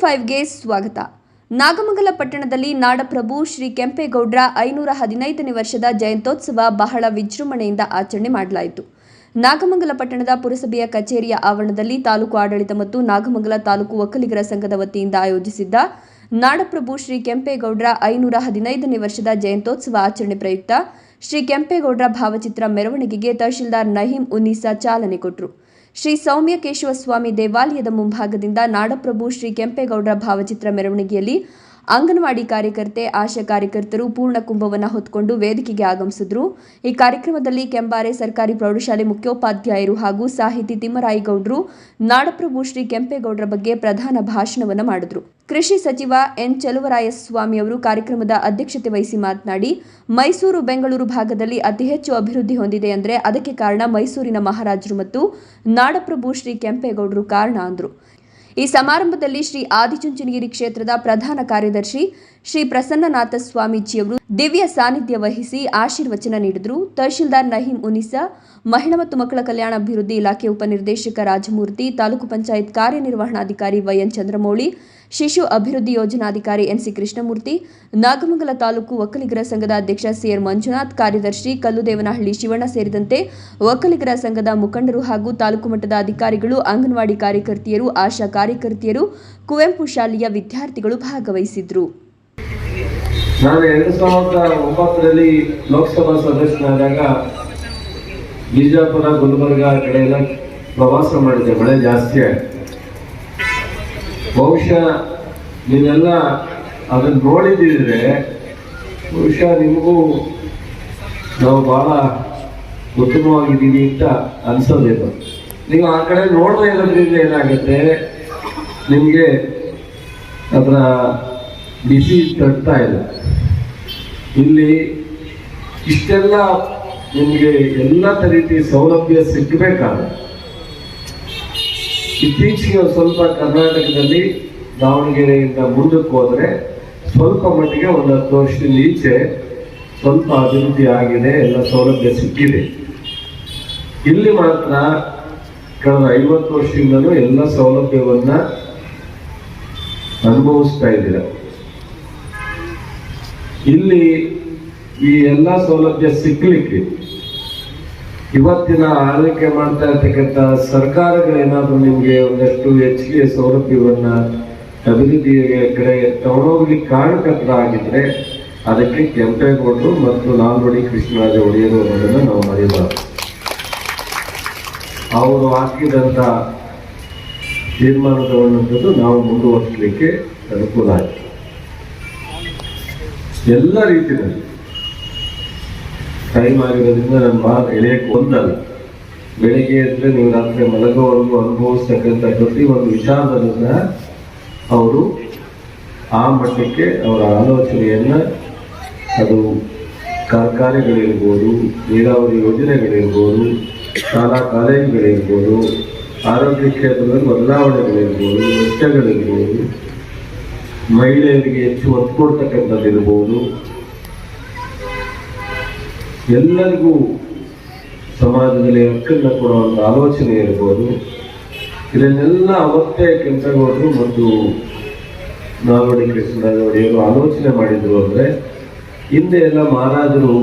ಫೈವ್ಗೆ ಸ್ವಾಗತ. ನಾಗಮಂಗಲ ಪಟ್ಟಣದಲ್ಲಿ ನಾಡಪ್ರಭು ಶ್ರೀ ಕೆಂಪೇಗೌಡ್ರ ಐನೂರ ಹದಿನೈದನೇ ವರ್ಷದ ಜಯಂತ್ಯೋತ್ಸವ ಬಹಳ ವಿಜೃಂಭಣೆಯಿಂದ ಆಚರಣೆ ಮಾಡಲಾಯಿತು. ನಾಗಮಂಗಲ ಪಟ್ಟಣದ ಪುರಸಭೆಯ ಕಚೇರಿಯ ಆವರಣದಲ್ಲಿ ತಾಲೂಕು ಆಡಳಿತ ಮತ್ತು ನಾಗಮಂಗಲ ತಾಲೂಕು ಒಕ್ಕಲಿಗರ ಸಂಘದ ವತಿಯಿಂದ ಆಯೋಜಿಸಿದ್ದ ನಾಡಪ್ರಭು ಶ್ರೀ ಕೆಂಪೇಗೌಡ್ರ ಐನೂರ ಹದಿನೈದನೇ ವರ್ಷದ ಜಯಂತ್ಯೋತ್ಸವ ಆಚರಣೆ ಪ್ರಯುಕ್ತ ಶ್ರೀ ಕೆಂಪೇಗೌಡ್ರ ಭಾವಚಿತ್ರ ಮೆರವಣಿಗೆಗೆ ತಹಶೀಲ್ದಾರ್ ನಹೀಂ ಉನ್ನೀಸಾ ಚಾಲನೆ ಕೊಟ್ಟರು ಶ್ರೀ ಸೌಮ್ಯ ಕೇಶವ ಸ್ವಾಮಿ ದೇವಾಲಯದ ಮುಂಭಾಗದಿಂದ ನಾಡಪ್ರಭು ಶ್ರೀ ಕೆಂಪೇಗೌಡರ ಭಾವಚಿತ್ರ ಮೆರವಣಿಗೆಯಲ್ಲಿ ಅಂಗನವಾಡಿ ಕಾರ್ಯಕರ್ತೆ, ಆಶಾ ಕಾರ್ಯಕರ್ತರು ಪೂರ್ಣ ಕುಂಭವನ್ನು ಹೊತ್ತುಕೊಂಡು ವೇದಿಕೆಗೆ ಆಗಮಿಸಿದ್ರು. ಈ ಕಾರ್ಯಕ್ರಮದಲ್ಲಿ ಕೆಂಬಾರೆ ಸರ್ಕಾರಿ ಪ್ರೌಢಶಾಲೆ ಮುಖ್ಯೋಪಾಧ್ಯಾಯರು ಹಾಗೂ ಸಾಹಿತಿ ತಿಮ್ಮರಾಯಿಗೌಡರು, ನಾಡಪ್ರಭು ಶ್ರೀ ಕೆಂಪೇಗೌಡರ ಬಗ್ಗೆ ಪ್ರಧಾನ ಭಾಷಣವನ್ನು ಮಾಡಿದ್ರು. ಕೃಷಿ ಸಚಿವ ಎನ್ ಚಲುವರಾಯಸ್ವಾಮಿ ಅವರು ಕಾರ್ಯಕ್ರಮದ ಅಧ್ಯಕ್ಷತೆ ವಹಿಸಿ ಮಾತನಾಡಿ, ಮೈಸೂರು ಬೆಂಗಳೂರು ಭಾಗದಲ್ಲಿ ಅತಿ ಹೆಚ್ಚು ಅಭಿವೃದ್ಧಿ ಹೊಂದಿದೆ ಅಂದರೆ ಅದಕ್ಕೆ ಕಾರಣ ಮೈಸೂರಿನ ಮಹಾರಾಜರು ಮತ್ತು ನಾಡಪ್ರಭು ಶ್ರೀ ಕೆಂಪೇಗೌಡರು ಕಾರಣ ಅಂದರು. ಈ ಸಮಾರಂಭದಲ್ಲಿ ಶ್ರೀ ಆದಿಚುಂಚನಗಿರಿ ಕ್ಷೇತ್ರದ ಪ್ರಧಾನ ಕಾರ್ಯದರ್ಶಿ ಶ್ರೀ ಪ್ರಸನ್ನನಾಥ ಸ್ವಾಮೀಜಿಯವರು ದಿವ್ಯ ಸಾನ್ನಿಧ್ಯ ವಹಿಸಿ ಆಶೀರ್ವಚನ ನೀಡಿದರು. ತಹಶೀಲ್ದಾರ್ ನಹೀಂ ಉನಿಸಾ ಮಹಿಳಾ ಮತ್ತು ಮಕ್ಕಳ ಕಲ್ಯಾಣ ಅಭಿವೃದ್ಧಿ ಇಲಾಖೆ ಉಪನಿರ್ದೇಶಕ ರಾಜಮೂರ್ತಿ, ತಾಲೂಕು ಪಂಚಾಯತ್ ಕಾರ್ಯನಿರ್ವಹಣಾಧಿಕಾರಿ ವೈಎನ್ ಚಂದ್ರಮೌಳಿ, ಶಿಶು ಅಭಿವೃದ್ಧಿ ಯೋಜನಾಧಿಕಾರಿ ಎನ್ಸಿ ಕೃಷ್ಣಮೂರ್ತಿ, ನಾಗಮಂಗಲ ತಾಲೂಕು ಒಕ್ಕಲಿಗರ ಸಂಘದ ಅಧ್ಯಕ್ಷ ಸಿಆರ್ ಮಂಜುನಾಥ್, ಕಾರ್ಯದರ್ಶಿ ಕಲ್ಲುದೇವನಹಳ್ಳಿ ಶಿವಣ್ಣ ಸೇರಿದಂತೆ ಒಕ್ಕಲಿಗರ ಸಂಘದ ಮುಖಂಡರು ಹಾಗೂ ತಾಲೂಕು ಮಟ್ಟದ ಅಧಿಕಾರಿಗಳು, ಅಂಗನವಾಡಿ ಕಾರ್ಯಕರ್ತೆಯರು, ಆಶಾ ಕಾರ್ಯಕರ್ತೆಯರು, ಕುವೆಂಪು ಶಾಲೆಯ ವಿದ್ಯಾರ್ಥಿಗಳು ಭಾಗವಹಿಸಿದ್ರು. ನಾನು ಎರಡು ಸಾವಿರದ ಒಂಬತ್ತರಲ್ಲಿ ಲೋಕಸಭಾ ಸದಸ್ಯನಾದಾಗ ಬಿಜಾಪುರ, ಗುಲ್ಬರ್ಗ ಕಡೆ ಎಲ್ಲ ಪ್ರವಾಸ ಮಾಡಿದ್ದೆ. ಮಳೆ ಜಾಸ್ತಿ ಬಹುಶಃ ನೀವೆಲ್ಲ ಅದನ್ನು ನೋಡಿದ್ದಿದ್ರೆ ಬಹುಶಃ ನಿಮಗೂ ನಾವು ಬಹಳ ಉತ್ತಮವಾಗಿದ್ದೀವಿ ಅಂತ ಅನ್ಸೋದಿಲ್ಲ. ನೀವು ಆ ಕಡೆ ನೋಡದೇ ಇರೋದ್ರಿಂದ ಏನಾಗುತ್ತೆ? ನಿಮಗೆ ಅದರ ಬಿಸಿ ತಟ್ತಾ ಇದೆ. ಇಲ್ಲಿ ಇಷ್ಟೆಲ್ಲ ನಿಮಗೆ ಎಲ್ಲ ರೀತಿ ಸೌಲಭ್ಯ ಸಿಕ್ಕಬೇಕಾದ್ರೆ ಇತ್ತೀಚೆಗೆ ಸ್ವಲ್ಪ ಕರ್ನಾಟಕದಲ್ಲಿ ದಾವಣಗೆರೆಯಿಂದ ಮುಂದಕ್ಕೆ ಹೋದರೆ ಸ್ವಲ್ಪ ಮಟ್ಟಿಗೆ ಒಂದು ಹತ್ತು ವರ್ಷದಿಂದ ಈಚೆ ಸ್ವಲ್ಪ ಅಭಿವೃದ್ಧಿ ಆಗಿದೆ, ಎಲ್ಲ ಸೌಲಭ್ಯ ಸಿಕ್ಕಿದೆ. ಇಲ್ಲಿ ಮಾತ್ರ ಕಳೆದ ಐವತ್ತು ವರ್ಷದಿಂದಲೂ ಎಲ್ಲ ಸೌಲಭ್ಯವನ್ನು ಅನುಭವಿಸ್ತಾ ಇದ್ದೀರ. ಇಲ್ಲಿ ಈ ಎಲ್ಲ ಸೌಲಭ್ಯ ಸಿಕ್ಕಲಿಕ್ಕೆ ಇವತ್ತಿನ ಆರೈಕೆ ಮಾಡ್ತಾ ಇರ್ತಕ್ಕಂಥ ಸರ್ಕಾರಗಳೇನಾದ್ರೂ ನಿಮಗೆ ಒಂದಷ್ಟು ಹೆಚ್ಚಿಗೆ ಸೌಲಭ್ಯವನ್ನ ಅಭಿವೃದ್ಧಿಯ ಕಡೆ ತಗೊಂಡೋಗ್ಲಿಕ್ಕೆ ಕಾರಣಕರ್ತರ ಆಗಿದ್ರೆ ಅದಕ್ಕೆ ಕೆಂಪೇಗೌಡರು ಮತ್ತು ನಾಲ್ವಡಿ ಕೃಷ್ಣರಾಜ ಒಡೆಯರು ಅನ್ನೋದನ್ನು ನಾವು ಮರೆಯಬಾರದು ಅವರು ತೀರ್ಮಾನ ತಗೊಂಡಂಥದ್ದು ನಾವು ಮುಂದುವರಿಸಲಿಕ್ಕೆ ಅನುಕೂಲ ಆಯಿತು. ಎಲ್ಲ ರೀತಿಯಲ್ಲಿ ಟೈಮ್ ಆಗಿರೋದ್ರಿಂದ ನಾನು ಮಾತು ಎಳೆಯಕ್ಕೆ ಒಂದಲ್ಲ. ಬೆಳಿಗ್ಗೆ ಎದ್ರೆ ನೀವು ರಾತ್ರಿ ಮಲಗೋವರೆಗೂ ಅನುಭವಿಸ್ತಕ್ಕಂಥ ಪ್ರತಿ ಒಂದು ವಿಚಾರದನ್ನ ಅವರು ಆ ಮಟ್ಟಕ್ಕೆ ಅವರ ಆಲೋಚನೆಯನ್ನು ಅದು ಕಾರ್ಖಾನೆಗಳಿರ್ಬೋದು, ನೀರಾವರಿ ಯೋಜನೆಗಳಿರ್ಬೋದು, ಶಾಲಾ ಕಾಲೇಜುಗಳಿರ್ಬೋದು, ಆರೋಗ್ಯ ಕ್ಷೇತ್ರದಲ್ಲಿ ಬದಲಾವಣೆಗಳಿರ್ಬೋದು ವೆಚ್ಚಗಳಿರ್ಬೋದು ಮಹಿಳೆಯರಿಗೆ ಹೆಚ್ಚು ಒತ್ತು ಕೊಡ್ತಕ್ಕಂಥದ್ದಿರ್ಬೋದು ಎಲ್ಲರಿಗೂ ಸಮಾಜದಲ್ಲಿ ಹಕ್ಕನ್ನು ಕೊಡುವಂಥ ಆಲೋಚನೆ ಇರ್ಬೋದು. ಇದನ್ನೆಲ್ಲ ಅವತ್ತೇ ಕೆಂಪೇಗೌಡರು ಮತ್ತು ನಾಲ್ವಡಿ ಕೃಷ್ಣರಾಜ ಒಡೆಯರು ಆಲೋಚನೆ ಮಾಡಿದ್ರು ಅಂದರೆ, ಹಿಂದೆ ಎಲ್ಲ ಮಹಾರಾಜರು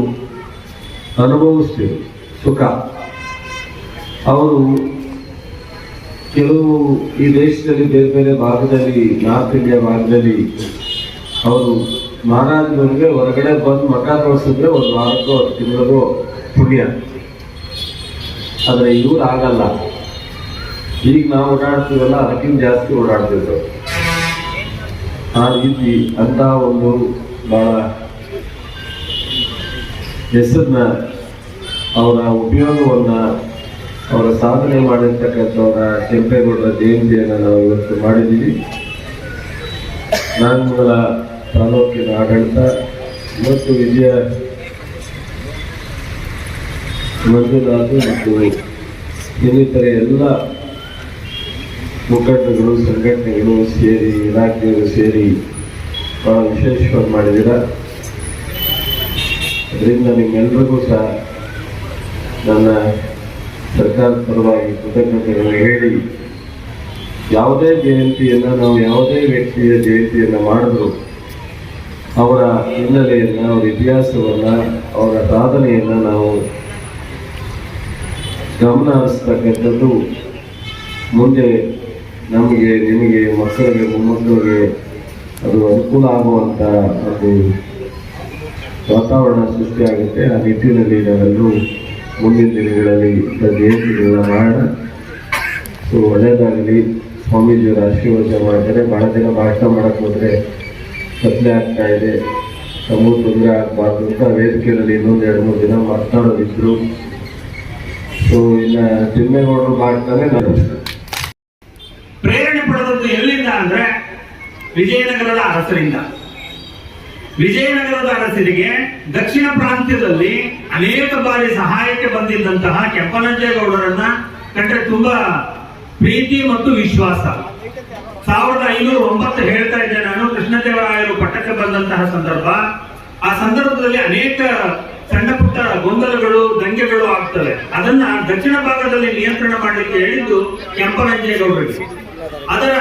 ಅನುಭವಿಸ್ತೀವಿ ಸುಖ. ಅವರು ಕೆಲವು ಈ ದೇಶದಲ್ಲಿ ಬೇರೆ ಬೇರೆ ಭಾಗದಲ್ಲಿ, ನಾರ್ತ್ ಇಂಡಿಯಾ ಭಾಗದಲ್ಲಿ ಅವರು ಮಹಾರಾಜರಿಗೆ ಹೊರಗಡೆ ಬಂದು ಮಠ ತೋರಿಸಿದ್ರೆ ಒಂದು ವಾರಕ್ಕೂ ಹತ್ತು ತಿಂಗಳಿಗೂ ಪುಣ್ಯ. ಆದರೆ ಇವ್ರು ಆಗಲ್ಲ. ಈಗ ನಾವು ಓಡಾಡ್ತೀವಲ್ಲ, ಅದಕ್ಕಿಂತ ಜಾಸ್ತಿ ಓಡಾಡ್ತಿದ್ರು. ಆ ರೀತಿ ಅಂತ ಒಂದು ಬಹಳ ಹೆಸರನ್ನ ಅವರ ಉಪಯೋಗವನ್ನ ಅವರ ಸಾಧನೆ ಮಾಡಿರ್ತಕ್ಕಂಥವರ ಕೆಂಪೇಗೌಡರ ಜಯಂತಿಯನ್ನು ನಾವು ಇವತ್ತು ಮಾಡಿದ್ದೀವಿ. ನಾಗಮಂಗಲ ತಾಲೂಕಿನ ಆಡಳಿತ ಮತ್ತು ವಿಜಯ ಮಂಜುನಾಥ್ ಮತ್ತು ಇನ್ನಿತರೆ ಎಲ್ಲ ಮುಖಂಡಗಳು, ಸಂಘಟನೆಗಳು ಸೇರಿ ಇಲಾಖೆಗಳು ಸೇರಿ ಬಹಳ ವಿಶೇಷವಾಗಿ ಮಾಡಿದ್ದೀರ. ಅದರಿಂದ ನಿಮ್ಮೆಲ್ಲರಿಗೂ ಸಹ ನನ್ನ ಸರ್ಕಾರದ ಪರವಾಗಿ ಕೃತಜ್ಞತೆಗಳನ್ನು ಹೇಳಿ, ಯಾವುದೇ ಜಯಂತಿಯನ್ನು ನಾವು ಯಾವುದೇ ವ್ಯಕ್ತಿಯ ಜಯಂತಿಯನ್ನು ಮಾಡಿದ್ರು ಅವರ ಹಿನ್ನೆಲೆಯನ್ನು ಅವರ ಇತಿಹಾಸವನ್ನ, ಅವರ ಸಾಧನೆಯನ್ನ ನಾವು ಗಮನ ಹರಿಸ್ತಕ್ಕಂಥದ್ದು ಮುಂದೆ ನಮಗೆ, ನಿಮಗೆ, ಮಕ್ಕಳಿಗೆ, ಮೊಮ್ಮಕ್ಕಳಿಗೆ ಅದು ಅನುಕೂಲ ಆಗುವಂತ ಒಂದು ವಾತಾವರಣ ಸೃಷ್ಟಿಯಾಗುತ್ತೆ. ಆ ನಿಟ್ಟಿನಲ್ಲಿ ನಾವೆಲ್ಲರೂ ಮುಂದಿನ ದಿನಗಳಲ್ಲಿ ಜಯಂತಿಗಳನ್ನ ಮಾಡೋಣ. ಸೊ, ಒಳ್ಳೆಯದಾಗಲಿ. ಸ್ವಾಮೀಜಿಯವರ ಆಶೀರ್ವಾದ ಮಾಡ್ತಾರೆ ಭಾಳ ದಿನ ಭಾಷಣ ಮಾಡಕ್ಕೆ ಹೋದರೆ ಕತ್ಲೆ ಆಗ್ತಾ ಇದೆ ತಮಗೂ ತೊಂದರೆ ಆಗಬಾರ್ದು ಅಂತ ವೇದಿಕೆಯಲ್ಲಿ ಇನ್ನೊಂದು ಎರಡು ಮೂರು ದಿನ ಮಾತನಾಡೋದಿದ್ರು. ಸೊ ಇನ್ನು ತಿಮ್ಮೇಗೌಡರು ಮಾಡ್ತಾನೆ ಪ್ರೇರಣೆ ಪಡೆದದ್ದು ಎಲ್ಲಿಂದ ಅಂದ್ರೆ ವಿಜಯನಗರದ ಅರಸರಿಂದ. ವಿಜಯನಗರದ ಅರಸರಿಗೆ ದಕ್ಷಿಣ ಪ್ರಾಂತ್ಯದಲ್ಲಿ ಅನೇಕ ಬಾರಿ ಸಹಾಯಕ್ಕೆ ಬಂದಿದ್ದಂತಹ ಕೆಂಪನಂಜೇಗೌಡರನ್ನ ಕಂಡ್ರೆ ತುಂಬಾ ಪ್ರೀತಿ ಮತ್ತು ವಿಶ್ವಾಸ. ಸಾವಿರದ ಐನೂರ ಒಂಬತ್ತು ಹೇಳ್ತಾ ಇದ್ದೆ ನಾನು. ಕೃಷ್ಣದೇವರಾಯರು ಪಟ್ಟಕ್ಕೆ ಬಂದಂತಹ ಸಂದರ್ಭ. ಆ ಸಂದರ್ಭದಲ್ಲಿ ಅನೇಕ ಸಣ್ಣ ಪುಟ್ಟ ಗೊಂದಲಗಳು, ದಂಗೆಗಳು ಆಗ್ತವೆ. ಅದನ್ನ ದಕ್ಷಿಣ ಭಾಗದಲ್ಲಿ ನಿಯಂತ್ರಣ ಮಾಡಲಿಕ್ಕೆ ಹೇಳಿದ್ದು ಕೆಂಪರಂಜೇಗೌಡರಿಗೆ ಅದರ